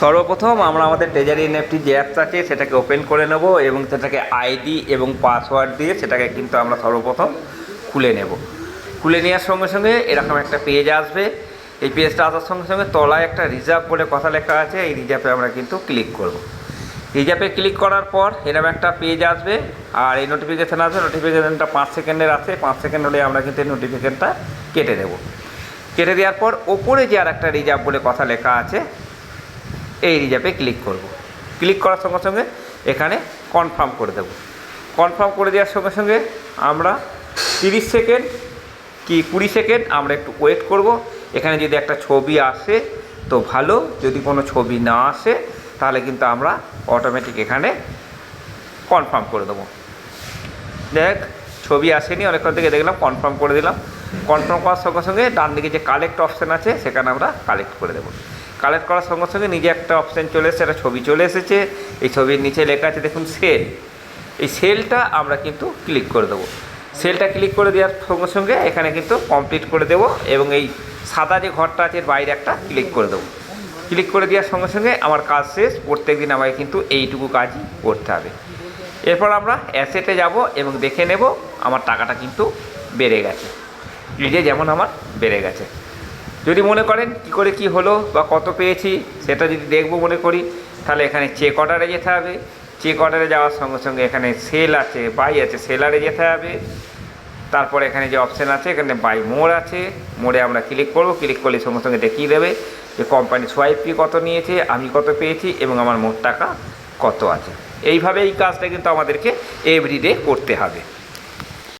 সর্বপ্রথম আমরা আমাদের ট্রেজারি এনএফটি যে অ্যাপস আছে সেটাকে ওপেন করে নেব এবং সেটাকে আইডি এবং পাসওয়ার্ড দিয়ে সেটাকে কিন্তু আমরা সর্বপ্রথম খুলে নেব। খুলে নেওয়ার সঙ্গে সঙ্গে এরকম একটা পেজ আসবে। এই পেজটা আসার সঙ্গে সঙ্গে তলায় একটা রিজার্ভ বলে কথা লেখা আছে, এই রিজার্ভে আমরা কিন্তু ক্লিক করব। রিজার্ভে ক্লিক করার পর এরকম একটা পেজ আসবে আর এই নোটিফিকেশান আসবে। নোটিফিকেশানটা পাঁচ সেকেন্ডের আছে, পাঁচ সেকেন্ড হলে আমরা কিন্তু এই নোটিফিকেশানটা কেটে দেব কেটে দেওয়ার পর ওপরে যে আর একটা রিজার্ভ বলে কথা লেখা আছে এই রিজার্ভে ক্লিক করব। ক্লিক করার সঙ্গে সঙ্গে এখানে কনফার্ম করে দেব। কনফার্ম করে দেওয়ার সঙ্গে সঙ্গে আমরা তিরিশ সেকেন্ড কি কুড়ি সেকেন্ড আমরা একটু ওয়েট করব। এখানে যদি একটা ছবি আসে তো ভালো, যদি কোনো ছবি না আসে তাহলে কিন্তু আমরা অটোমেটিক এখানে কনফার্ম করে দেবো। দেখ, ছবি আসেনি, অনেকক্ষণ থেকে দেখলাম কনফার্ম করে দিলাম। কনফার্ম করার সঙ্গে সঙ্গে ডান দিকে যে কালেক্ট অপশান আছে, সেখানে আমরা কালেক্ট করে দেবো। কালেক্ট করার সঙ্গে সঙ্গে নিজে একটা অপশান চলে এসেছে, একটা ছবি চলে এসেছে। এই ছবির নিচে লেখা আছে, দেখুন সেল এই সেলটা আমরা কিন্তু ক্লিক করে দেবো। সেলটা ক্লিক করে দেওয়ার সঙ্গে সঙ্গে এখানে কিন্তু কমপ্লিট করে দেবো এবং এই সাদা যে ঘরটা আছে, এর বাইরে একটা ক্লিক করে দেবো। ক্লিক করে দেওয়ার সঙ্গে সঙ্গে আমার কাজ শেষ প্রত্যেক দিন আমাকে কিন্তু এইটুকু কাজই করতে হবে। এরপর আমরা অ্যাসেটে যাব এবং দেখে নেব আমার টাকাটা কিন্তু বেড়ে গেছে। নিজে যেমন আমার বেড়ে গেছে। যদি মনে করেন কি করে কি হলো বা কত পেয়েছি, সেটা যদি দেখব মনে করি, তাহলে এখানে চেক অর্ডারে যেতে হবে। চেক অর্ডারে যাওয়ার সঙ্গে সঙ্গে এখানে সেল আছে বাই আছে সেলারে যেতে হবে। তারপরে এখানে যে অপশান আছে, এখানে বাই মোড় আছে। মোড়ে আমরা ক্লিক করব ক্লিক করলে সঙ্গে সঙ্গে দেখিয়ে দেবে যে কোম্পানি সোয়াইপ ফি কত নিয়েছে, আমি কত পেয়েছি এবং আমার মোট টাকা কত আছে। এইভাবে এই কাজটা কিন্তু আমাদেরকে এভরিডে করতে হবে।